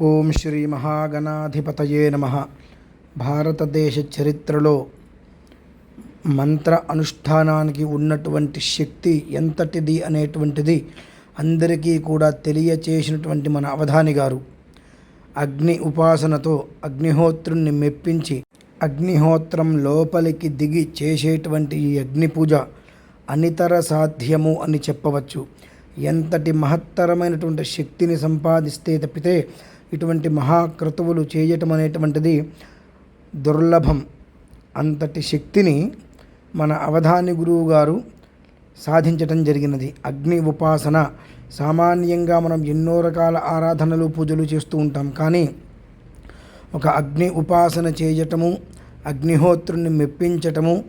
ఓం శ్రీ మహాగణాధిపతయే నమ. భారతదేశ చరిత్రలో మంత్ర అనుష్ఠానానికి ఉన్నటువంటి శక్తి ఎంతటిది అనేటువంటిది అందరికీ కూడా తెలియచేసినటువంటి మన అవధాని గారు. అగ్ని ఉపాసనతో అగ్నిహోత్రుణ్ణి మెప్పించి అగ్నిహోత్రం లోపలికి దిగి చేసేటువంటి ఈ అగ్ని పూజ అనితర సాధ్యము అని చెప్పవచ్చు. ఎంతటి మహత్తరమైనటువంటి శక్తిని సంపాదిస్తే తప్పితే ఇటువంటి మహాక్రతువులు చేయటం అనేటువంటిది దుర్లభం. అంతటి శక్తిని మన అవధాని గురువు గారు సాధించటం జరిగినది. అగ్ని ఉపాసన. సామాన్యంగా మనం ఎన్నో రకాల ఆరాధనలు పూజలు చేస్తూ ఉంటాం. కానీ ఒక అగ్ని ఉపాసన చేయటము అగ్నిహోత్రుని మెప్పించటము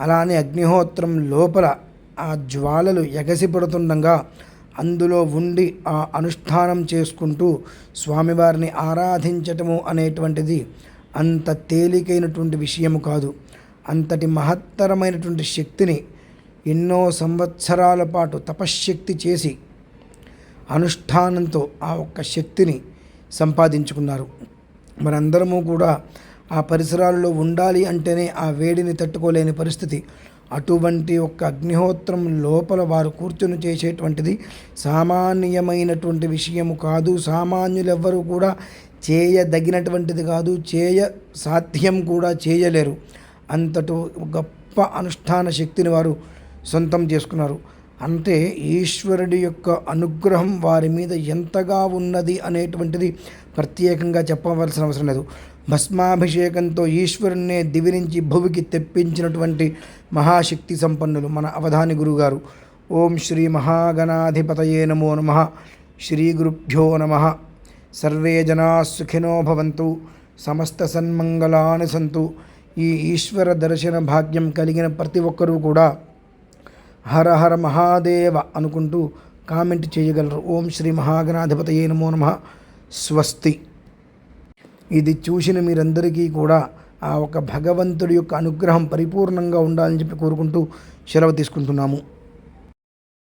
అలానే అగ్నిహోత్రం లోపల ఆ జ్వాలలు ఎగసిపడుతుండగా అందులో ఉండి ఆ అనుష్ఠానం చేసుకుంటూ స్వామివారిని ఆరాధించటము అనేటువంటిది అంత తేలికైనటువంటి విషయము కాదు. అంతటి మహత్తరమైనటువంటి శక్తిని ఎన్నో సంవత్సరాల పాటు తపశ్శక్తి చేసి అనుష్ఠానంతో ఆ ఒక్క శక్తిని సంపాదించుకున్నారు. మనందరము కూడా ఆ పరిసరాల్లో ఉండాలి అంటేనే ఆ వేడిని తట్టుకోలేని పరిస్థితి అటువంటి ఒక్క అగ్నిహోత్రం లోపల వారు కూర్చొని చేసేటువంటిది సామాన్యమైనటువంటి విషయము కాదు. సామాన్యులెవ్వరూ కూడా చేయదగినటువంటిది కాదు. చేయ సాధ్యం కూడా చేయలేరు. అంతటి గొప్ప అనుష్ఠాన శక్తిని వారు సొంతం చేసుకున్నారు. అంటే ఈశ్వరుడి యొక్క అనుగ్రహం వారి మీద ఎంతగా ఉన్నది అనేటువంటిది ప్రత్యేకంగా చెప్పవలసిన అవసరం లేదు. భస్మాభిషేకంతో ఈశ్వరుణ్ణే దివి నుంచి భువికి తెప్పించినటువంటి మహాశక్తి సంపన్నులు మన అవధాని గురుగారు. ఓం శ్రీ మహాగణాధిపతయే నమో నమ. శ్రీ గురుభ్యో నమ. సర్వే జనా సుఖినో భవంతు. సమస్త సన్మంగళాని సంతు. ఈ ఈశ్వర దర్శన భాగ్యం కలిగిన ప్రతి ఒక్కరూ కూడా హర హర మహాదేవ అనుకుంటూ కామెంట్ చేయగలరు. ఓం శ్రీ మహాగణాధిపతయే నమో నమ. స్వస్తి. ఇది చూసిన మీరందరికీ కూడా ఆ ఒక భగవంతుడి యొక్క అనుగ్రహం పరిపూర్ణంగా ఉండాలని చెప్పి కోరుకుంటూ సెలవు తీసుకుంటున్నాము.